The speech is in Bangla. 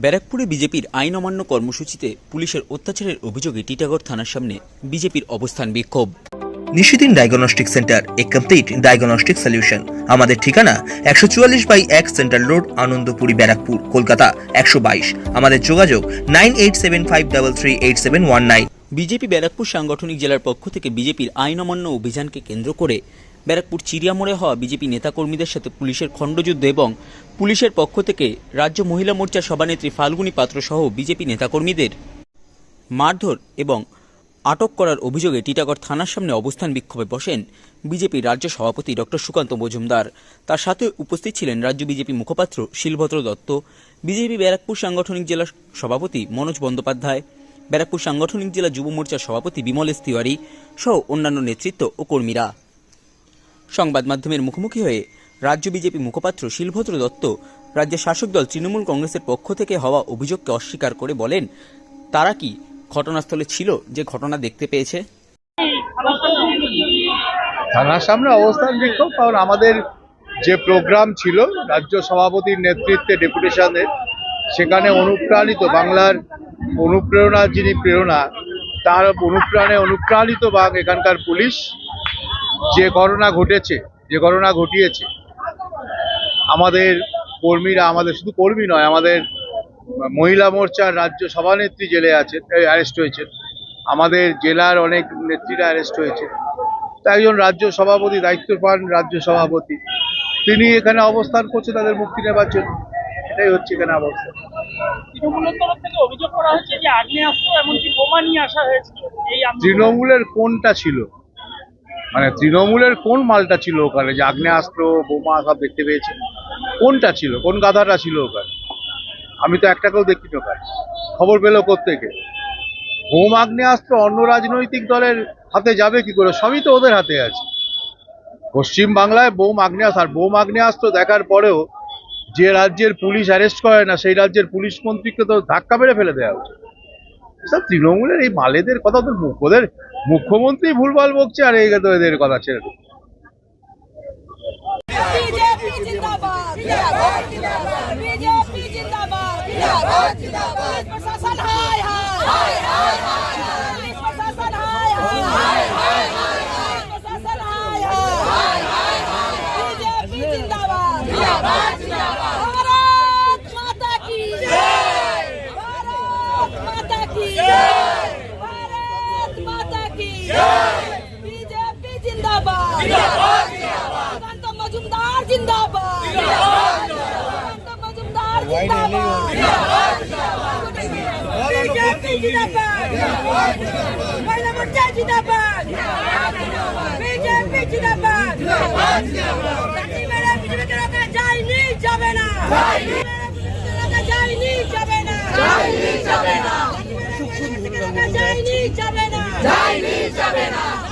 ব্যারাকপুরে বিজেপির আইন অমান্য কর্মসূচিতে পুলিশের অত্যাচারের অভিযোগে টিটাগড় থানার সামনে বিজেপির অবস্থান বিক্ষোভ। নিশিদিন ডায়াগনস্টিক সেন্টার এ কমপ্লিট ডায়াগনস্টিক সলিউশন আমাদের ঠিকানা একশো চুয়াল্লিশ বাই এক সেন্ট্রাল রোড আনন্দপুরি ব্যারাকপুর কলকাতা একশো বাইশ। আমাদের যোগাযোগ nine eight seven five double three eight seven one nine. BJP Barrackpore সাংগঠনিক জেলার পক্ষ থেকে বিজেপির আইন অমান্য অভিযানকে কেন্দ্র করে ব্যারাকপুর চিড়িয়ামোড়ে হওয়া বিজেপি নেতাকর্মীদের সাথে পুলিশের খণ্ডযুদ্ধ এবং পুলিশের পক্ষ থেকে রাজ্য মহিলা মোর্চার সভানেত্রী ফাল্গুনী পাত্র সহ বিজেপি নেতাকর্মীদের মারধর এবং আটক করার অভিযোগে টিটাগড় থানার সামনে অবস্থান বিক্ষোভে বসেন বিজেপির রাজ্য সভাপতি ডক্টর সুকান্ত মজুমদার। তার সাথে উপস্থিত ছিলেন রাজ্য বিজেপি মুখপাত্র শিলভদ্র দত্ত, বিজেপি ব্যারাকপুর সাংগঠনিক জেলার সভাপতি মনোজ বন্দ্যোপাধ্যায়, ব্যারাকপুর সাংগঠনিক জেলা যুব মোর্চার সভাপতি বিমলেশ তিওয়ারি সহ অন্যান্য নেতৃত্ব ও কর্মীরা। সংবাদ মাধ্যমের মুখোমুখি হয়ে রাজ্য বিজেপি মুখপাত্র শিলভদ্র দত্ত রাজ্যের শাসক দল তৃণমূল কংগ্রেসের পক্ষ থেকে হওয়া অভিযোগকে অস্বীকার করে বলেন, তারা কি ঘটনাস্থলে ছিল যে ঘটনা দেখতে পেয়েছে? থানার সামনে অবস্থান বিক্ষোভ কারণ আমাদের যে প্রোগ্রাম ছিল, রাজ্য সভাপতির নেতৃত্বে ডেপুটেশনের সেখানে অনুপ্রাণিত বাংলার অনুপ্রেরণা যিনি প্রেরণা, তার অনুপ্রাণে অনুপ্রাণিত বাং এখানকার পুলিশ। যে ঘটনা ঘটেছে যে ঘটনা ঘটিয়েছে আমাদের কর্মীরা আমাদের শুধু কর্মী নয় আমাদের মহিলা মোর্চার রাজ্য সভানেত্রী জেলে আছেন অ্যারেস্ট হয়েছেন আমাদের জেলার অনেক নেত্রীরা অ্যারেস্ট হয়েছে। তা একজন রাজ্য সভাপতি দায়িত্ব পান রাজ্য সভাপতি তিনি এখানে অবস্থান করছে তাদের মুক্তি নেবার জন্য। এটাই হচ্ছে এখানে অবস্থা। তৃণমূলের কোনটা ছিল? মানে তৃণমূলের কোন মালটা ছিল ওখানে? যে আগ্নেয়াস্ত্র, বোমা সব দেখতে পেয়েছে। কোনটা ছিল? কোন গাধাটা ছিল ওখানে? আমি তো একটাকেও দেখিনি ওখানে। খবর পেল কোত্থেকে বোম আগ্নেয়াস্ত্র অন্য রাজনৈতিক দলের হাতে যাবে কি করে? সবই তো ওদের হাতে আছে। পশ্চিম বাংলায় বোম আগ্নেয়াস্ত্র, আর বোম আগ্নেয়াস্ত্র দেখার পরেও যে রাজ্যের পুলিশ অ্যারেস্ট করে না, সেই রাজ্যের পুলিশ মন্ত্রীকে তো ধাক্কা মেরে ফেলে দেওয়া উচিত সব তৃণমূলের এই মালেদের কথা তো ওদের মুখ্যমন্ত্রী ভুলভাল বকছে আর এই এদের কথা ছেড়ে দেবো মোর্চা জিন্দাবাদ বিজেপি জিন্দাবাদ চাকরি মেরে বিজেপিকে রাখা যায়নি যাবে না রাখা যায়নি যাবে না যাবে না রাখা যায়নি যাবে না যায়নি যাবে না